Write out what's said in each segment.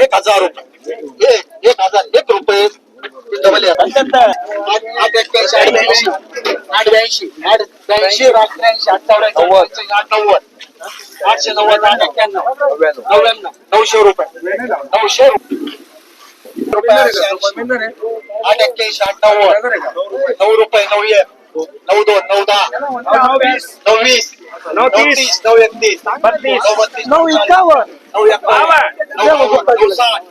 एक हजार रुपये. एक हजार एक रुपये. आठशे नव्वद आठ एक्क्याण्णव. नव्याण्णव. नऊशे रुपये. नऊशे रुपये. आठ एक्क्याऐंशी आठ नव्वद नऊ रुपये नऊ एक. नऊ दोन नऊ दहा. नऊ वीस. नऊ तीस नऊ एकतीस बत्तीस नऊ एकावन्न. नऊ साठ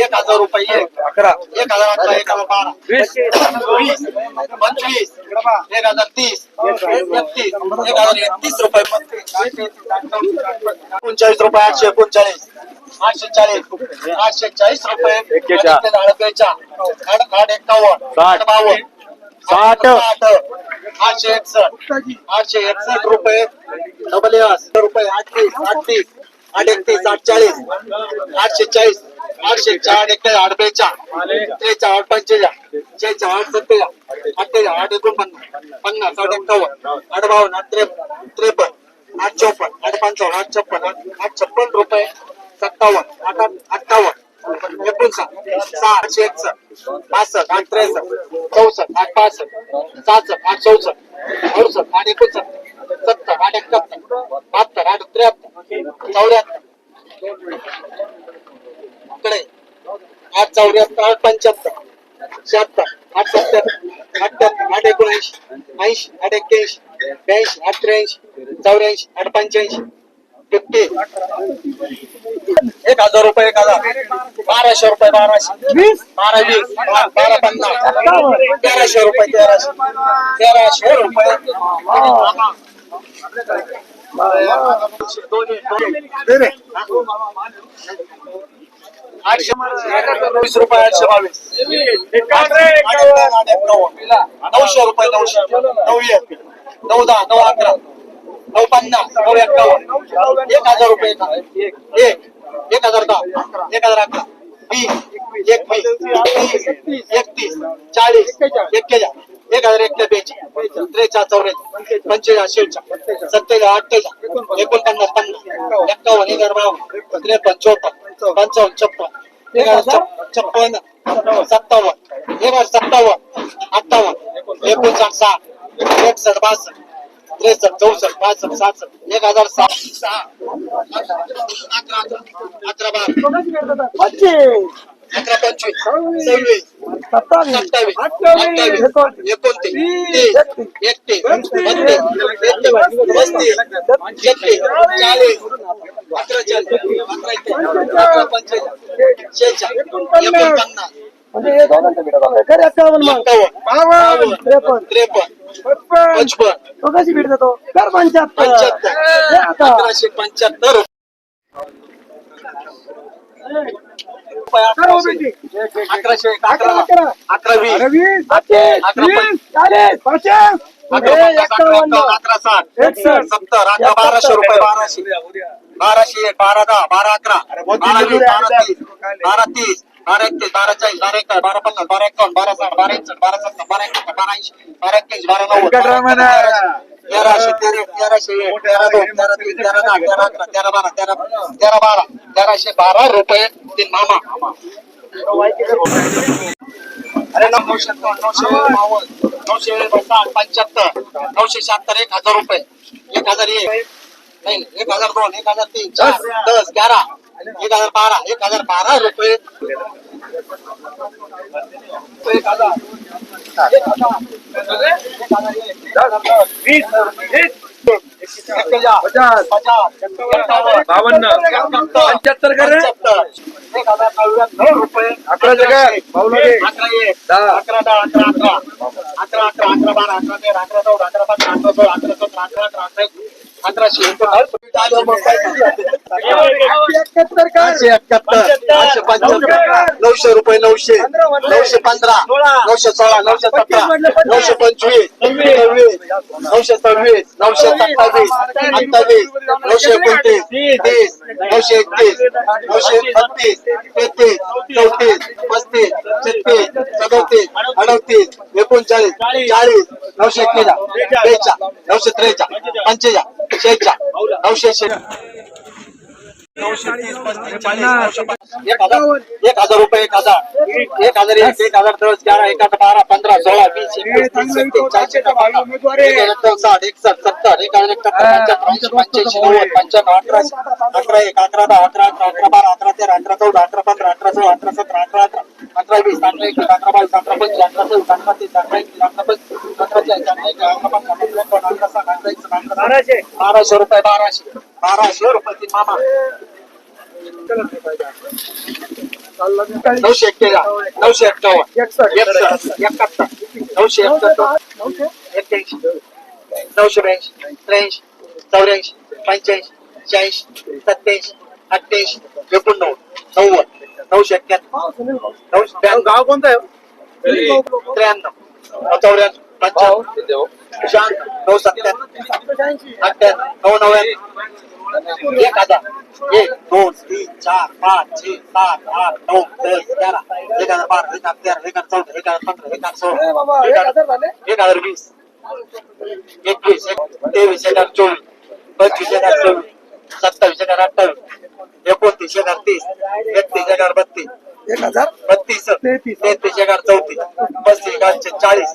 एक हजार रुपये एक. अकरा. एक हजार अकरा एक हजार बारा. वीस. पंचवीस. एक हजार तीस. एकतीस. एक हजार एकतीस रुपये एकोणचाळीस रुपये आठशे एकोणचाळीस. आठशे चाळीस. आठशे चाळीस रुपये. अडकेचा आठ आठ एकावन्न. आठ बावन्न. साठ आठशे एकसष्ट. आठशे एकसष्ट रुपये. डबल रुपये आठ आठतीस आठ एकतीस आठ आठशे चाळीस आठशे चार एक आठ बेचा त्रेचा आठ पंचेचा शेचा आठ सत्तेचा अठ्ठेचा आठ एकोणपन्नास पन्नास आठ एक्कावन्न आठ बावन्न आठ त्रेपन्न त्रेपन्न आठ चौपन्न आठ पंचावन्न आठ छप्पन आठ छप्पन रुपये सत्तावन्न आठ अठ्ठावन्न एकोणसाठ सहा आठशे एकसष्ट पासष्ट आठ त्रेसष्ट चौसष्ट आठ पासष्ट सहासष्ट आठ चौसष्ट अडुसष्ट आठ एकोणसष्ट सत्तर आठ एकाहत्तर बहात्तर आठ त्र्याहत्तर चौऱ्याहत्तर आठ चौऱ्याहत्तर आठ पंच्याहत्तर शहात्तर आठ सत्तर अठ्ठ्याहत्तर आठ एकोणऐंशी ऐंशी आठ एक्क्याऐंशी ब्याऐंशी आठ त्र्याऐंशी चौऱ्याऐंशी आठ पंच्याऐंशी फिफ्टी. एक हजार रुपये एक हजार. बाराशे रुपये बाराशे. वीस? बारा वीस. बारा पन्नास. तेराशे रुपये तेराशे. तेराशे रुपये. आठशे वीस रुपये आठशे बावीस. नऊशे रुपये नऊशे. नऊ एक. नऊ दहा नऊ अकरा. नऊ पन्नास नऊ एक्कावन्न एक हजार रुपये एक एक हजार दहा एक हजार अकरा वीस एकवीस तीस एकतीस चाळीस एक्केचाळ एक हजार एकशे बेचाळीस त्रेचाळ चौऱ्याचाळ पंचेचाळीस शेहेचाळ सत्तेचाळ अठ्ठेचाळ एकोणपन्नास पन्नास एक्कावन्न एक हजार बावन्न त्रेपन्न चौपन्न पंचावन्न छप्पन एक हजार छप्पन्न सत्तावन्न एक हजार सत्तावन्न अठ्ठावन्न एकोणसाठ साठ एकसष्ट बासष्ट त्रेसष्ट चौसष्ट पासष्ट सहासष्ट एक हजार सात सहा अकरा अकरा बारा अकरा पंचवीस सव्वीस सत्तावीस अठ्ठावीस एकोणतीस तीस एकतीस बत्तीस चाळीस अकरा अकरा एकोणपन्नास बावन्न त्रेपन्न पचपन्न कशी भेट देतो. कर पंच्याहत्तर. पंच्याहत्तर. अकराशे पंच्याहत्तर. अकराशे एक, अकरा अकरा. वीस. वीस. बत्तीस. अकरा वीस. चाळीस. पचास अकरा पन्नास, अकरा एक्कावन्न एक्कावन्न, अकरा साठ. एकसष्ट. सत्तर अकरा बाराशे रुपये बाराशे. बाराशे एक बारा दहा बारा अकरा. बारा वीस बारा तीस. बारा तीस. बारा एकतीस बारा चाळीस बारा एकावन्न बारा पन्नास बारा एकावन्न बारा साठ बारा एकसष्ट बारा सत्तर बारा एकाहत्तर बारा ऐंशी बारा एक्क्याऐंशी बारा नव्वद तेराशे तेरा तेराशे एक तेरा दोन तेरा तीन तेरा दहा तेरा अकरा तेरा बारा तेरा तेरा बारा तेराशे बारा रुपये तीन मामा. अरे नऊशे नऊशे बावन्न नऊशे साठ पंच्याहत्तर नऊशे शहात्तर एक हजार रुपये. एक हजार एक. नाही नाही, एक हजार दोन एक हजार तीन चार दस ग्यारा. एक हजार बारा एक हजार बारा रुपये एक हजार वीस पचास पचास बावन्न. पंच्याहत्तर का रे? पंच्याहत्तर. एक हजार नव्याण्णव रुपये अकरा जगा. अकरा एक दहा. अकरा दहा अकरा अकरा अकरा अकरा अकरा बारा अकरा तेरा अकरा चौदा अकरा पंधरा अकरा सोळा अकरा सतरा अकरा अकरा अकरा अकराशे एकाहत्तर पंच्याहत्तर नऊशे रुपये नऊशे. नऊशे पंधरा नऊशे सोळा नऊशे सतरा नऊशे पंचवीस सव्वीस नऊशे सव्वीस नऊशे सत्तावीस अठ्ठावीस नऊशे एकोणतीस तीस नऊशे एकतीस नऊशे बत्तीस तेहतीस चौतीस पस्तीस छत्तीस सदोतीस अडतीस एकोणचाळीस चाळीस नऊशे एक्केचाळ त्रेचाळीस नऊशे त्रेचाळ पंचेचाळीस. शेहेचाळ नऊशे शे एक हजार रुपये एक हजार. एक हजार एक एक हजार दस ग्यारह एक हजार बारह पंद्रह सोलह बीस इक्कीस तीस एकतीस चाळीस एक हजार साठ एकसष्ट सत्तर एक हजार एकाहत्तर पंच्याहत्तर ऐंशी पंच्याऐंशी नव्वद पंच्याण्णव अठराशे अकरा एक अकरा दहा अकरा अकरा अकरा बारा अकरा तेरा अकरा चौदा अकरा पंधरा अकरा सोळा अकरा सतरा अकरा अकरा अकरा वीस अकरा एकवीस अकरा बावीस अकरा पंचवीस अकरा सव्वीस अकरा तीस अकरा एकवीस अकरा पंचवीस अकरा चाळीस अकरा एक अठरा पंधरा अठरा एकोण अठरा साठ अठरा एकसष्ट अठरा बाराशे. बाराशे रुपये बाराशे. बाराशे रुपये मामा. नऊशे एक्केचाळीस नऊशे एकसष्ट. एकाहत्तर नऊशे एकाहत्तर एक्क्याऐंशी नऊशे ब्याऐंशी त्र्याऐंशी चौऱ्याऐंशी पंच्याऐंशी शहाऐंशी सत्याऐंशी अठ्ठ्याऐंशी एकोणनव्वद नव्वद नऊशे एक्क्याण्णव नऊशे गाव कोणतं आहे? त्र्याण्णव. चौऱ्याण्णव. नऊ सत्त्याण्णव नऊ नव्याण्णव एक हजार? एक दोन तीन चार पाच छे सात आठ नऊ दस ग्यारा एक हजार बारा एक हजार तेरा एक हजार चौदा एक हजार पंधरा एक हजार सोळा एक हजार वीस एकवीस एक- तेवीस एक हजार चोवीस पंचवीस एक हजार चोवीस सत्तावीस हजार अठ्ठावीस एकोणतीस एक हजार तीस एकतीस एक हजार बत्तीस एक हजार बत्तीस तेहतीस. एक हजार चौतीस. पस्तीस हजार चाळीस.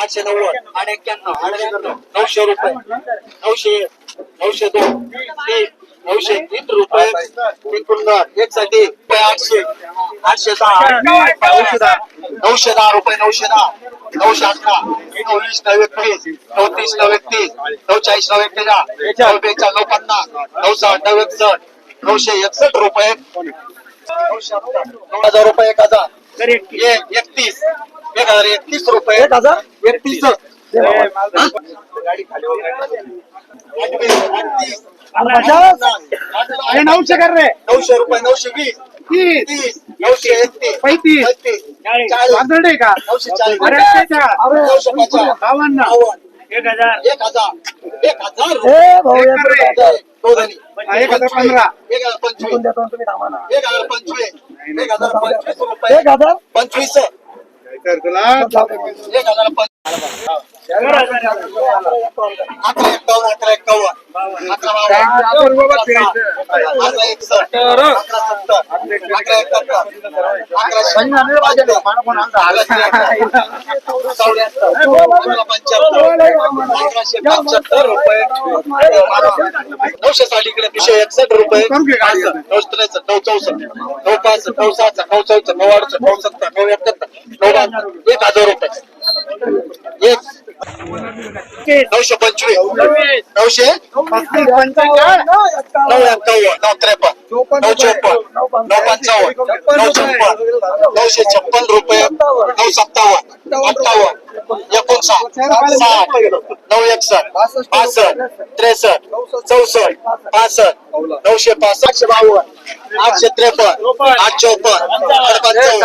आठशे नव्वद आणि एक्क्याण्णव आणि नऊशे रुपये. नऊशे नऊशे दोन तीन नऊशे तीन रुपये. एकूण एकसाठी आठशे आठशे दहा. नऊशे दहा नऊशे दहा रुपये नऊशे दहा. नऊशे अठरा एकोणीस वीस नऊ एकवीस नऊ तीस नऊ एकतीस नऊ चाळीस नऊ एकतीस नऊ नऊ पन्नास नऊ साठ नऊ एकसष्ट नऊशे एकसष्ट रुपये. नऊशे दोन हजार रुपये एक हजार. एक एकतीस एक हजार एकतीस रुपये. एक हजार? एकतीस. अरे नऊशे कर रे. नऊशे रुपये नऊशे वीस. तीस. तीस. नऊशे एकतीस. पैतीस. चाळीस. का? नऊशे चाळीस. नऊशे पचास. बावन्न. एक हजार. एक हजार. एक हजार एक हजार, पंधरा. एक हजार पंचवीस. एक हजार पंचवीस. एक हजार पंचवीस रुपये. एक हजार. पंचवीस. तुला एक हजार पंचवीस अकराशे पंच्याहत्तर. रुपये. नऊशे साठीकडे एकशे एकसष्ट रुपये. नऊ त्रेसष्ट नऊ चौसष्ट. नऊ पासष्ट नऊ सहासष्ट नऊ चौसष्ट नऊ अडुसष्ट नऊ सत्तर नऊ एकाहत्तर नऊ एक हजार रुपये. एक नऊशे पंचवीस. नऊशे? नऊ एक्कावन्न नऊ त्रेपन्न. नऊ चोपन्न नऊ पंचावन्न नऊ छप्पन नऊशे छप्पन रुपये. नऊ सत्तावन्न. अठ्ठावन्न. एकोणसाठ साठ नऊ एकसष्ट पासष्ट त्रेसष्ट चौसष्ट पासष्ट नऊशे पासष्ट आठशे बावन्न आठशे त्रेपन्न आठ चौपन्न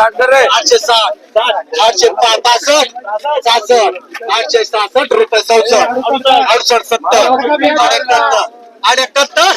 आठशे साठ आठशे पासष्ट सहासष्ट आठशे सहासष्ट रुपये चौसष्ट अडुसष्ट सत्तर अठ्याहत्तर अठ्याहत्तर